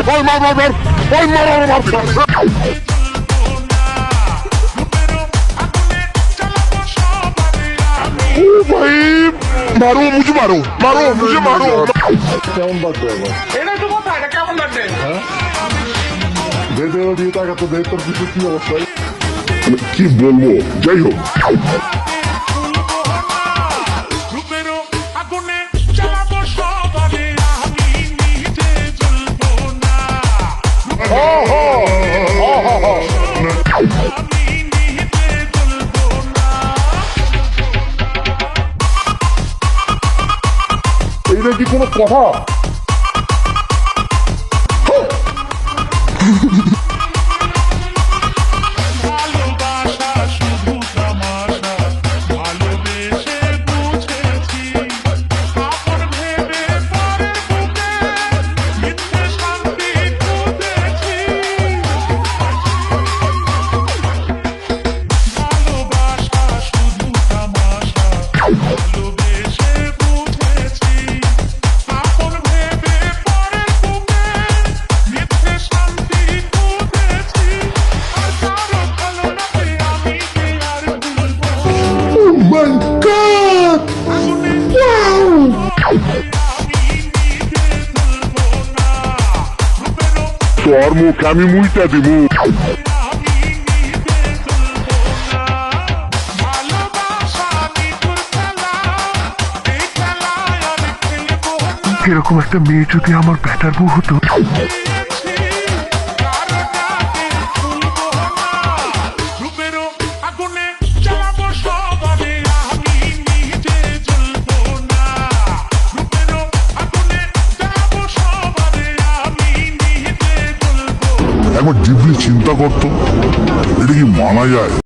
বল মার মার মার বল মার মার মার ভাই মারো মুঝে মারো মারো মুঝে মারো কেমন লাগবে এটা তো কথা এটা কেমন লাগবে বেদের দিয়ে টাকা তো দেয় তোর কিছু কি অবস্থায় কি বলব যাই হোক আমি নিজে জ্বলবো না এইটা কি কোনো কথা তোর মুখ আমি মুইটা দিব এরকম একটা মেয়ে যদি আমার ব্যাটার বউ হতো? একবার দিব্যি চিন্তা করতো, এটা কি মানা যায়?